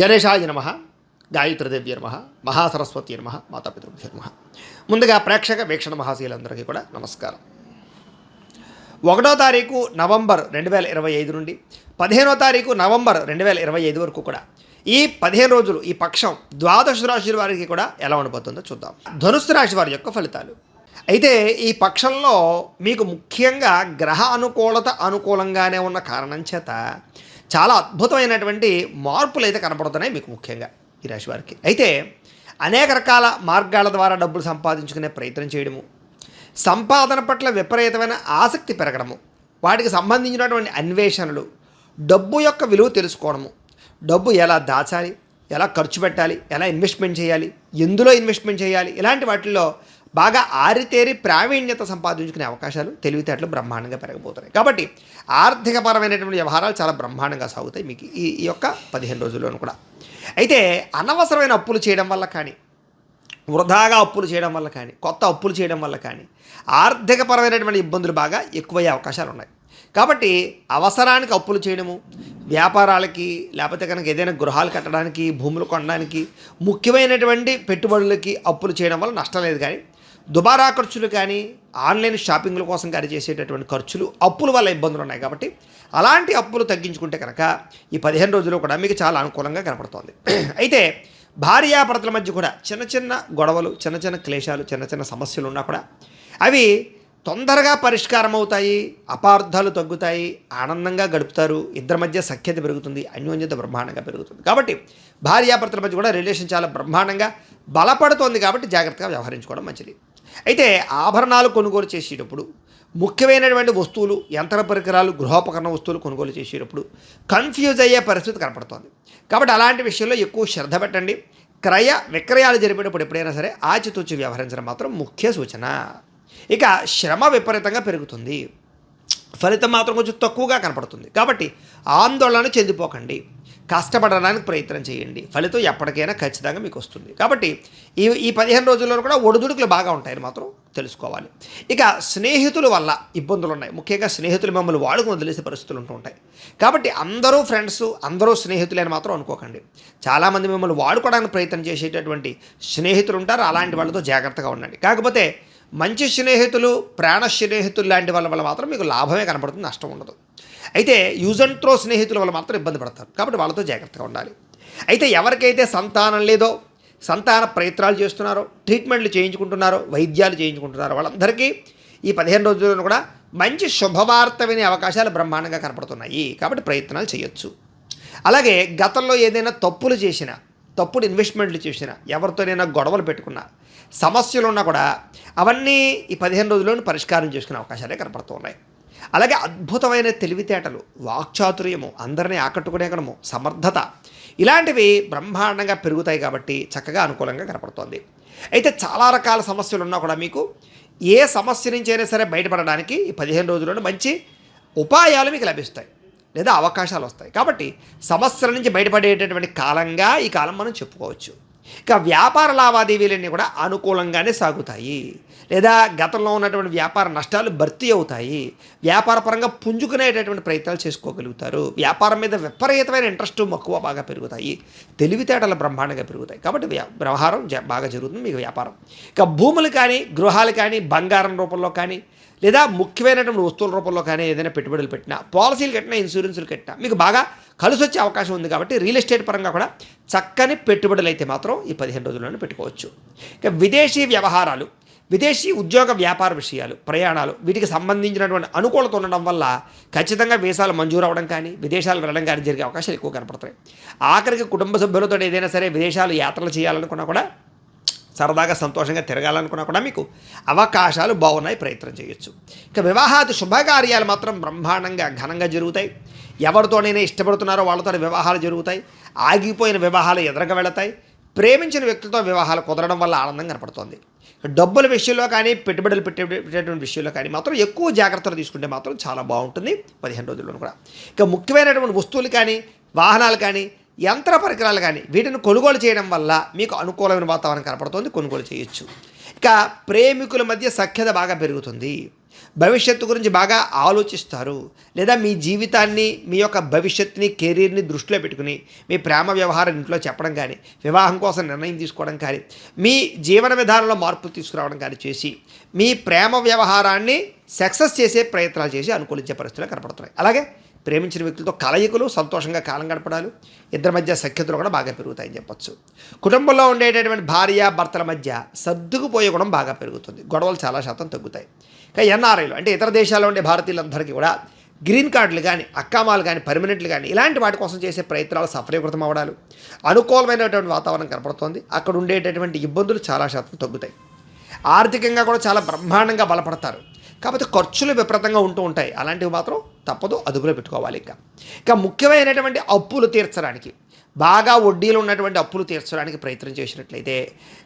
గణేశాయ నమ గాయత్రీదేవ్య నమ మహాసరస్వతి నమ మాతాపితృభ్య నమ. ముందుగా ప్రేక్షక వీక్షణ మహాశీలందరికీ కూడా నమస్కారం. ఒకటో తారీఖు నవంబర్ రెండు వేల ఇరవై ఐదు నుండి పదిహేనో తారీఖు నవంబర్ రెండు వేల ఇరవై ఐదు వరకు కూడా ఈ పదిహేను రోజులు ఈ పక్షం ద్వాదశ రాశి వారికి కూడా ఎలా ఉండబోతుందో చూద్దాం. ధనుస్సు రాశి వారి యొక్క ఫలితాలు. అయితే ఈ పక్షంలో మీకు ముఖ్యంగా గ్రహ అనుకూలత అనుకూలంగానే ఉన్న కారణం చేత చాలా అద్భుతమైనటువంటి మార్పులు అయితే కనపడుతున్నాయి మీకు ముఖ్యంగా ఈ రాశి వారికి. అయితే అనేక రకాల మార్గాల ద్వారా డబ్బులు సంపాదించుకునే ప్రయత్నం చేయడము సంపాదన పట్ల విపరీతమైన ఆసక్తి పెరగడము వాటికి సంబంధించినటువంటి అన్వేషణలు డబ్బు యొక్క విలువ తెలుసుకోవడము డబ్బు ఎలా దాచాలి ఎలా ఖర్చు పెట్టాలి ఎలా ఇన్వెస్ట్మెంట్ చేయాలి ఎందులో ఇన్వెస్ట్మెంట్ చేయాలి ఇలాంటి వాటిల్లో బాగా ఆరితేరి ప్రావీణ్యత సంపాదించుకునే అవకాశాలు తెలివితేటలు బ్రహ్మాండంగా పెరగబోతున్నాయి. కాబట్టి ఆర్థికపరమైనటువంటి వ్యవహారాలు చాలా బ్రహ్మాండంగా సాగుతాయి మీకు ఈ ఈ యొక్క పదిహేను రోజుల్లోనూ కూడా. అయితే అనవసరమైన అప్పులు చేయడం వల్ల కానీ వృధాగా అప్పులు చేయడం వల్ల కానీ కొత్త అప్పులు చేయడం వల్ల కానీ ఆర్థికపరమైనటువంటి ఇబ్బందులు బాగా ఎక్కువయ్యే అవకాశాలు ఉన్నాయి. కాబట్టి అవసరానికి అప్పులు చేయడము వ్యాపారాలకి లేకపోతే కనుక ఏదైనా గృహాలు కట్టడానికి భూములు కొనడానికి ముఖ్యమైనటువంటి పెట్టుబడులకి అప్పులు చేయడం వల్ల నష్టం లేదు కానీ దుబారా ఖర్చులు కానీ ఆన్లైన్ షాపింగ్ల కోసం కానీ చేసేటటువంటి ఖర్చులు అప్పుల వల్ల ఇబ్బందులు ఉన్నాయి కాబట్టి అలాంటి అప్పులు తగ్గించుకుంటే కనుక ఈ పదిహేను రోజుల్లో కూడా మీకు చాలా అనుకూలంగా కనపడుతోంది. అయితే భార్యాభర్తల మధ్య కూడా చిన్న చిన్న గొడవలు చిన్న చిన్న క్లేశాలు చిన్న చిన్న సమస్యలు ఉన్నా కూడా అవి తొందరగా పరిష్కారం అవుతాయి అపార్థాలు తగ్గుతాయి ఆనందంగా గడుపుతారు ఇద్దరి మధ్య సఖ్యత పెరుగుతుంది అన్యోన్యత బ్రహ్మాండంగా పెరుగుతుంది. కాబట్టి భార్యాభర్తల మధ్య కూడా రిలేషన్ చాలా బ్రహ్మాండంగా బలపడుతోంది కాబట్టి జాగ్రత్తగా వ్యవహరించుకోవడం మంచిది. అయితే ఆభరణాలు కొనుగోలు చేసేటప్పుడు ముఖ్యమైనటువంటి వస్తువులు యంత్ర పరికరాలు గృహోపకరణ వస్తువులు కొనుగోలు చేసేటప్పుడు కన్ఫ్యూజ్ అయ్యే పరిస్థితి కనపడుతోంది. కాబట్టి అలాంటి విషయంలో ఎక్కువ శ్రద్ధ పెట్టండి. క్రయ విక్రయాలు జరిపేటప్పుడు ఎప్పుడైనా సరే ఆచితూచి వ్యవహరించడం మాత్రం ముఖ్య సూచన. ఇక శ్రమ విపరీతంగా పెరుగుతుంది. ఫలితం మాత్రం కొంచెం తక్కువగా కనపడుతుంది. కాబట్టి ఆందోళన చెందిపోకండి. కష్టపడడానికి ప్రయత్నం చేయండి. ఫలితం ఎప్పటికైనా ఖచ్చితంగా మీకు వస్తుంది. కాబట్టి ఈ ఈ పదిహేను రోజుల్లో కూడా ఒడిదుడుకులు బాగా ఉంటాయని మాత్రం తెలుసుకోవాలి. ఇక స్నేహితుల వల్ల ఇబ్బందులు ఉన్నాయి. ముఖ్యంగా స్నేహితులు మిమ్మల్ని వాడుకుని వదిలేసే పరిస్థితులు ఉంటూ ఉంటాయి. కాబట్టి అందరూ ఫ్రెండ్స్ అందరూ స్నేహితులే అని మాత్రం అనుకోకండి. చాలామంది మిమ్మల్ని వాడుకోవడానికి ప్రయత్నం చేసేటటువంటి స్నేహితులు ఉంటారు. అలాంటి వాళ్ళతో జాగ్రత్తగా ఉండండి. కాకపోతే మంచి స్నేహితులు ప్రాణ స్నేహితులు లాంటి వాళ్ళ వల్ల మాత్రం మీకు లాభమే కనపడుతుంది నష్టం ఉండదు. అయితే యూజ్ అండ్ త్రో స్నేహితుల వల్ల మాత్రం ఇబ్బంది పడతారు. కాబట్టి వాళ్ళతో జాగ్రత్తగా ఉండాలి. అయితే ఎవరికైతే సంతానం లేదో సంతాన ప్రయత్నాలు చేస్తున్నారో ట్రీట్మెంట్లు చేయించుకుంటున్నారో వైద్యాలు చేయించుకుంటున్నారో వాళ్ళందరికీ ఈ పదిహేను రోజుల్లో కూడా మంచి శుభవార్త వినే అవకాశాలు బ్రహ్మాండంగా కనపడుతున్నాయి. కాబట్టి ప్రయత్నాలు చేయొచ్చు. అలాగే గతంలో ఏదైనా తప్పులు చేసినా తప్పుడు ఇన్వెస్ట్మెంట్లు చేసినా ఎవరితోనైనా గొడవలు పెట్టుకున్నా సమస్యలు ఉన్నా కూడా అవన్నీ ఈ పదిహేను రోజుల్లోనూ పరిష్కారం చేసుకునే అవకాశాలే కనపడుతున్నాయి. అలాగే అద్భుతమైన తెలివితేటలు వాక్చాతుర్యము అందరినీ ఆకట్టుకునేగడము సమర్థత ఇలాంటివి బ్రహ్మాండంగా పెరుగుతాయి కాబట్టి చక్కగా అనుకూలంగా కనపడుతోంది. అయితే చాలా రకాల సమస్యలు ఉన్నా కూడా మీకు ఏ సమస్య నుంచి అయినా సరే బయటపడడానికి ఈ పదిహేను రోజుల్లోనే మంచి ఉపాయాలు మీకు లభిస్తాయి లేదా అవకాశాలు వస్తాయి. కాబట్టి సమస్యల నుంచి బయటపడేటటువంటి కాలంగా ఈ కాలం మనం చెప్పుకోవచ్చు. ఇక వ్యాపార లావాదేవీలన్నీ కూడా అనుకూలంగానే సాగుతాయి. లేదా గతంలో ఉన్నటువంటి వ్యాపార నష్టాలు భర్తీ అవుతాయి. వ్యాపారపరంగా పుంజుకునేటటువంటి ప్రయత్నాలు చేసుకోగలుగుతారు. వ్యాపారం మీద విపరీతమైన ఇంట్రెస్ట్ మక్కువ బాగా పెరుగుతాయి. తెలివితేటలు బ్రహ్మాండంగా పెరుగుతాయి. కాబట్టి వ్యవహారం జ- బాగా జరుగుతుంది మీకు వ్యాపారం. ఇక భూములు కానీ గృహాలు కానీ బంగారం రూపంలో కానీ లేదా ముఖ్యమైనటువంటి వస్తువుల రూపంలో కానీ ఏదైనా పెట్టుబడులు పెట్టినా పాలసీలు కట్టినా ఇన్సూరెన్సులు కట్టినా మీకు బాగా కలిసి వచ్చే అవకాశం ఉంది కాబట్టి రియల్ ఎస్టేట్ పరంగా కూడా చక్కని పెట్టుబడులు అయితే మాత్రం ఈ పదిహేను రోజుల్లోనే పెట్టుకోవచ్చు. ఇక విదేశీ వ్యవహారాలు విదేశీ ఉద్యోగ వ్యాపార విషయాలు ప్రయాణాలు వీటికి సంబంధించినటువంటి అనుకూలత ఉండడం వల్ల ఖచ్చితంగా వీసాలు మంజూరు అవ్వడం కానీ విదేశాలు వెళ్ళడం కానీ జరిగే అవకాశాలు ఎక్కువ కనపడతాయి. ఆఖరికి కుటుంబ సభ్యులతో ఏదైనా సరే విదేశాలు యాత్రలు చేయాలనుకున్నా కూడా సరదాగా సంతోషంగా తిరగాలనుకున్నా కూడా మీకు అవకాశాలు బాగున్నాయి ప్రయత్నం చేయొచ్చు. ఇక వివాహాది శుభకార్యాలు మాత్రం బ్రహ్మాండంగా ఘనంగా జరుగుతాయి. ఎవరితోనైనా ఇష్టపడుతున్నారో వాళ్ళతో వివాహాలు జరుగుతాయి. ఆగిపోయిన వివాహాలు ఎదురగా వెళతాయి. ప్రేమించిన వ్యక్తులతో వివాహాలు కుదరడం వల్ల ఆనందం కనపడుతోంది. డబ్బుల విషయంలో కానీ పెట్టుబడులు పెట్టేటువంటి విషయంలో కానీ మాత్రం ఎక్కువ జాగ్రత్తలు తీసుకుంటే మాత్రం చాలా బాగుంటుంది పదిహేను రోజుల్లో కూడా. ఇక ముఖ్యమైనటువంటి వస్తువులు కానీ వాహనాలు కానీ యంత్ర పరికరాలు కానీ వీటిని కొనుగోలు చేయడం వల్ల మీకు అనుకూలమైన వాతావరణం కనపడుతుంది కొనుగోలు చేయొచ్చు. ఇక ప్రేమికుల మధ్య సఖ్యత బాగా పెరుగుతుంది. భవిష్యత్తు గురించి బాగా ఆలోచిస్తారు. లేదా మీ జీవితాన్ని మీ యొక్క భవిష్యత్తుని కెరీర్ని దృష్టిలో పెట్టుకుని మీ ప్రేమ వ్యవహారం ఇంట్లో చెప్పడం కానీ వివాహం కోసం నిర్ణయం తీసుకోవడం కానీ మీ జీవన విధానంలో మార్పులు తీసుకురావడం కానీ చేసి మీ ప్రేమ వ్యవహారాన్ని సక్సెస్ చేసే ప్రయత్నాలు చేసి అనుకూలించే పరిస్థితులు కనపడుతున్నాయి. అలాగే ప్రేమించిన వ్యక్తులతో కలయికలు సంతోషంగా కాలం గడపడాలు ఇద్దరి మధ్య సఖ్యతలు కూడా బాగా పెరుగుతాయని చెప్పొచ్చు. కుటుంబంలో ఉండేటటువంటి భార్య భర్తల మధ్య సర్దుకుపోయే గుణం బాగా పెరుగుతుంది. గొడవలు చాలా శాతం తగ్గుతాయి. కానీ ఎన్ఆర్ఐలు అంటే ఇతర దేశాల్లో ఉండే భారతీయులందరికీ కూడా గ్రీన్ కార్డులు కానీ అక్కామాలు కానీ పర్మనెంట్లు కానీ ఇలాంటి వాటి కోసం చేసే ప్రయత్నాలు సఫలీకృతం అవ్వడాలు అనుకూలమైనటువంటి వాతావరణం కనపడుతోంది. అక్కడ ఉండేటటువంటి ఇబ్బందులు చాలా శాతం తగ్గుతాయి. ఆర్థికంగా కూడా చాలా బ్రహ్మాండంగా బలపడతారు. కాకపోతే ఖర్చులు విపరీతంగా ఉంటూ ఉంటాయి. అలాంటివి మాత్రం తప్పదు అదుపులో పెట్టుకోవాలి ఇక. ఇక ముఖ్యమైనటువంటి అప్పులు తీర్చడానికి బాగా వడ్డీలు ఉన్నటువంటి అప్పులు తీర్చడానికి ప్రయత్నం చేసినట్లయితే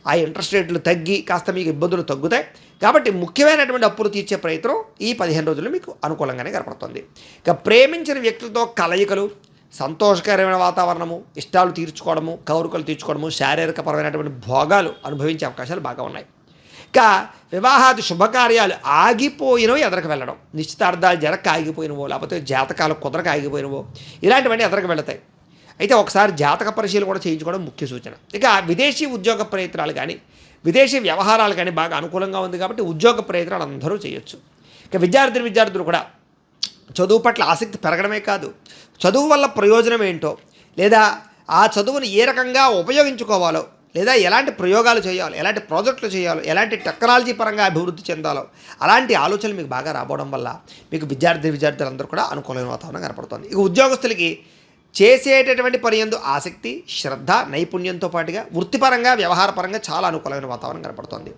ఆ ఇంట్రెస్ట్ రేట్లు తగ్గి కాస్త మీకు ఇబ్బందులు తగ్గుతాయి. కాబట్టి ముఖ్యమైనటువంటి అప్పులు తీర్చే ప్రయత్నం ఈ పదిహేను రోజులు మీకు అనుకూలంగానే కనపడుతుంది. ఇక ప్రేమించిన వ్యక్తులతో కలయికలు సంతోషకరమైన వాతావరణము ఇష్టాలు తీర్చుకోవడము కౌరుకలు తీర్చుకోవడము శారీరకపరమైనటువంటి భోగాలు అనుభవించే అవకాశాలు బాగా ఉన్నాయి. ఇక వివాహాది శుభకార్యాలు ఆగిపోయినవి ఎదరకు వెళ్ళడం. నిశ్చితార్థాలు జరగక ఆగిపోయినవో లేకపోతే జాతకాలు కుదరక ఆగిపోయినవో ఇలాంటివన్నీ ఎదరకు వెళతాయి. అయితే ఒకసారి జాతక పరిశీలన కూడా చేయించుకోవడం ముఖ్య సూచన. ఇక విదేశీ ఉద్యోగ ప్రయత్నాలు కానీ విదేశీ వ్యవహారాలు కానీ బాగా అనుకూలంగా ఉంది కాబట్టి ఉద్యోగ ప్రయత్నాలు అందరూ చేయొచ్చు. ఇక విద్యార్థులు విద్యార్థులు కూడా చదువు పట్ల ఆసక్తి పెరగడమే కాదు చదువు వల్ల ప్రయోజనం ఏంటో లేదా ఆ చదువును ఏ రకంగా ఉపయోగించుకోవాలో లేదా ఎలాంటి ప్రయోగాలు చేయాలో ఎలాంటి ప్రాజెక్టులు చేయాలో ఎలాంటి టెక్నాలజీ పరంగా అభివృద్ధి చెందాలో అలాంటి ఆలోచనలు మీకు బాగా రావడం వల్ల మీకు విద్యార్థి విద్యార్థులందరూ కూడా అనుకూలమైన వాతావరణం కనపడుతుంది. ఇక ఉద్యోగస్తులకి చేసేటటువంటి పని ఎందు ఆసక్తి శ్రద్ధ నైపుణ్యంతో పాటుగా వృత్తిపరంగా వ్యవహారపరంగా చాలా అనుకూలమైన వాతావరణం కనపడుతుంది.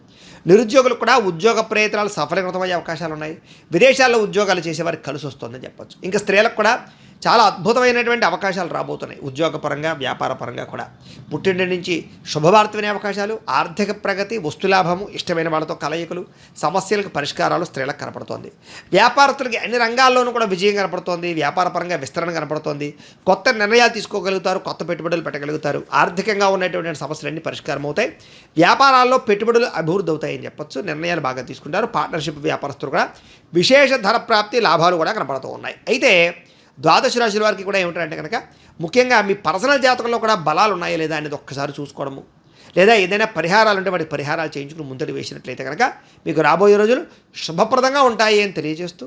నిరుద్యోగులకు కూడా ఉద్యోగ ప్రయత్నాలు సఫలీకృతమయ్యే అవకాశాలు ఉన్నాయి విదేశాల్లో ఉద్యోగాలు చేసేవారికి కలిసి వస్తుందని చెప్పొచ్చు. ఇంకా స్త్రీలకు కూడా చాలా అద్భుతమైనటువంటి అవకాశాలు రాబోతున్నాయి. ఉద్యోగపరంగా వ్యాపారపరంగా కూడా. పుట్టింటి నుంచి శుభవార్త వినే అవకాశాలు ఆర్థిక ప్రగతి వస్తులాభము ఇష్టమైన వాళ్ళతో కలయికలు సమస్యలకు పరిష్కారాలు స్త్రీలకు కనపడుతోంది. వ్యాపారస్తులకి అన్ని రంగాల్లోనూ కూడా విజయం కనపడుతోంది వ్యాపారపరంగా విస్తరణ కనపడుతోంది. కొత్త నిర్ణయాలు తీసుకోగలుగుతారు కొత్త పెట్టుబడులు పెట్టగలుగుతారు. ఆర్థికంగా ఉన్నటువంటి సమస్యలన్నీ పరిష్కారం అవుతాయి వ్యాపారాల్లో పెట్టుబడులు అభివృద్ధి అవుతాయని చెప్పొచ్చు నిర్ణయాలు బాగా తీసుకుంటారు. పార్ట్నర్షిప్ వ్యాపారస్తులు కూడా విశేష ధర ప్రాప్తి లాభాలు కూడా కనపడుతూ ఉన్నాయి. అయితే ద్వాదశ రాశుల వారికి కూడా ఏమిటంటే కనుక ముఖ్యంగా మీ పర్సనల్ జాతకంలో కూడా బలాలు ఉన్నాయా లేదా అనేది ఒక్కసారి చూసుకోవడము. లేదా ఏదైనా పరిహారాలు ఉంటే వాటి పరిహారాలు చేయించుకుని ముందడి వేసినట్లయితే కనుక మీకు రాబోయే రోజులు శుభప్రదంగా ఉంటాయి అని తెలియజేస్తూ